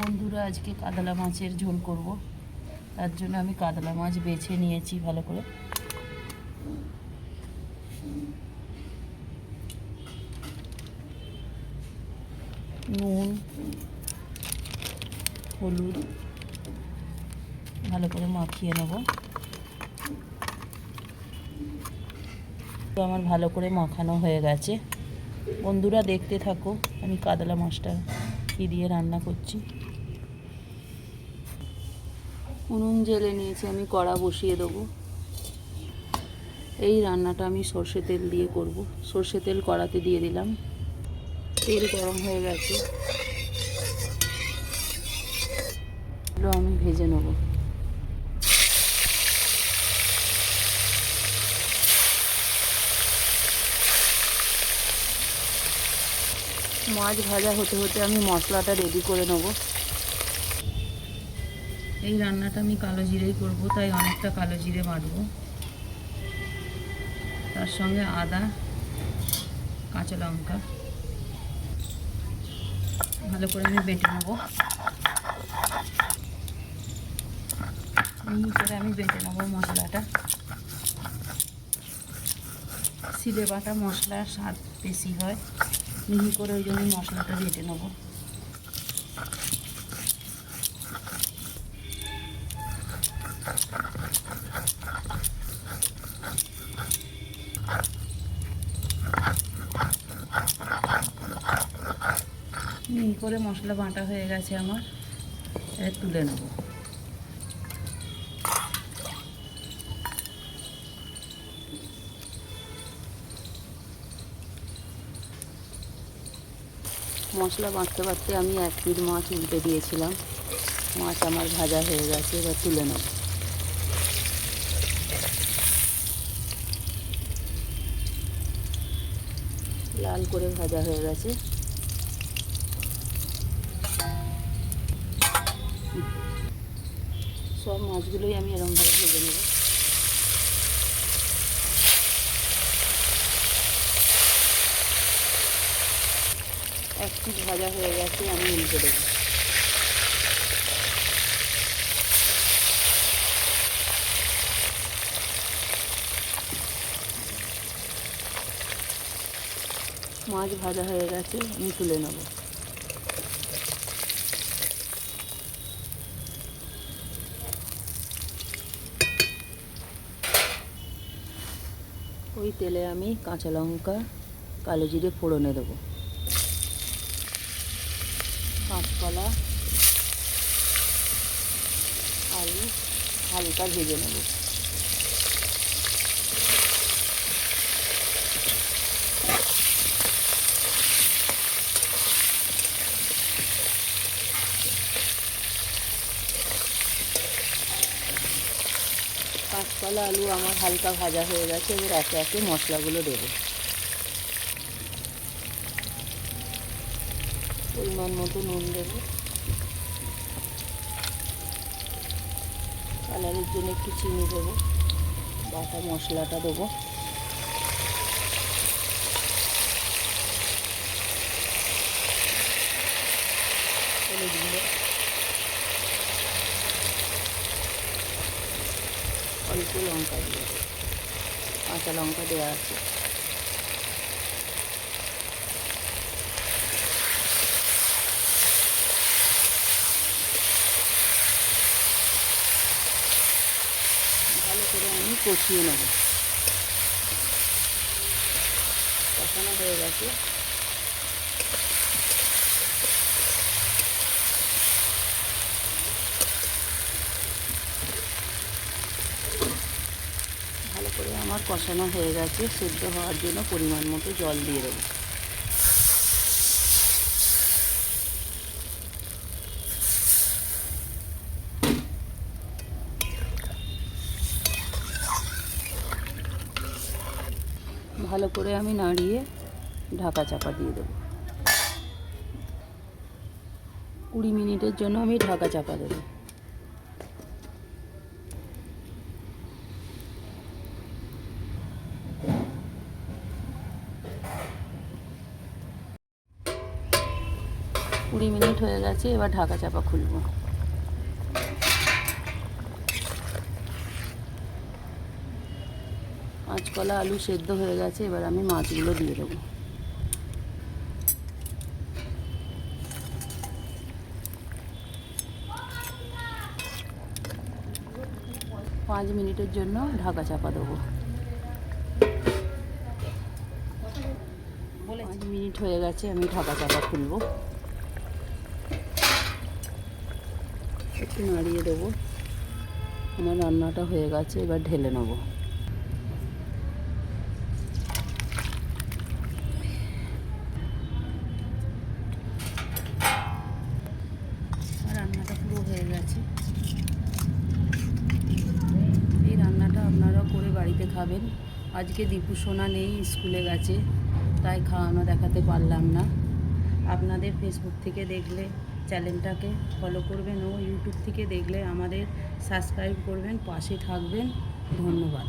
বন্ধুরা, আজকে কাতলা মাছের ঝোল করব। তার জন্য আমি কাতলা মাছ বেছে নিয়েছি ভালো করে। নুন, হলুদ, ভালো করে মাখিয়ে নেব। তো আমার ভালো করে মাখানো হয়ে গেছে। বন্ধুরা, দেখতে থাকো আমি কাতলা মাছটা কী দিয়ে রান্না করছি। উনুন জেলে নিয়েছি, আমি কড়া বসিয়ে দেবো। এই রান্নাটা আমি সর্ষে তেল দিয়ে করব। সর্ষে তেল কড়াতে দিয়ে দিলাম। তেল গরম হয়ে গেছে। আমি ভেজে নেব। মাছ ভাজা হতে হতে আমি মশলাটা রেডি করে নেব। এই রান্নাটা আমি কালো জিরেই করব, তাই অনেকটা কালো জিরে বাটবো। তার সঙ্গে আদা, কাঁচা লঙ্কা, ভালো করে আমি বেটে নেব। করে আমি বেটে নেব মশলাটা। সিলে বাটা মশলার স্বাদ বেশি হয়, মিহি করে ওই জন্য মশলাটা বেটে নেব। মিহি করে মশলা বাটা হয়ে গেছে আমার। এবার তুলে নেব। মশলা বাঁটতে বাঁটতে আমি এক পিঠ মাছ উল্টে দিয়েছিলাম। মাছ আমার ভাজা হয়ে গেছে, এবার তুলে নেব। লাল করে ভাজা হয়ে গেছে। সব মাছগুলোই আমি এরমভাবে ভেজে নেব। এক পিস ভাজা হয়ে গেছে, আমি উল্টে দেবো। মাছ ভাজা হয়ে গেছে, আমি তুলে নেব। ওই তেলে আমি কাঁচা লঙ্কা কালো জিরে ফোড়নে দেবো। কাঁচকলা আলু হালকা ভেজে নেব। কাঁচকলা আলু আমার হালকা ভাজা হয়ে গেছে, এবার একে একে মশলাগুলো দেবো। পরিমাণ মতো নুন দেবো। কালারের জন্য একটু চিনি দেবো, বাটা মশলাটা দেবো। হলুদ গুঁড়ো। অল্প লঙ্কা দিয়ে কাঁচা লঙ্কা দেওয়া আছে। ভালো করে আমি কষিয়ে নেব। কষানো হয়ে গেছে ভালো করে আমার কষানো হয়ে গেছে, সেদ্ধ হওয়ার জন্য পরিমাণ মতো জল দিয়ে দেবো। ভালো করে আমি নাড়িয়ে ঢাকা চাপা দিয়ে দেবো। কুড়ি মিনিটের জন্য আমি ঢাকা চাপা দেবো। কুড়ি মিনিট হয়ে গেছে, এবার ঢাকা চাপা খুলবো। কাঁচকলা আলু সেদ্ধ হয়ে গেছে, এবার আমি মাছগুলো দিয়ে দেবো। পাঁচ মিনিটের জন্য ঢাকা চাপা দেবো। পাঁচ মিনিট হয়ে গেছে, আমি ঢাকা চাপা খুলবো। একটু নাড়িয়ে দেবো। আমার রান্নাটা হয়ে গেছে, এবার ঢেলে নেব। রান্নাটা পুরো হয়ে গেছে। এই রান্নাটা আপনারাও করে বাড়িতে খাবেন। আজকে দীপু সোনা নেই, স্কুলে গেছে, তাই খাওয়ানো দেখাতে পারলাম না। আপনাদের ফেসবুক থেকে দেখলে চ্যানেলটাকে ফলো করবেন ও ইউটিউব থেকে দেখলে আমাদের সাবস্ক্রাইব করবেন পাশে থাকবেন। ধন্যবাদ।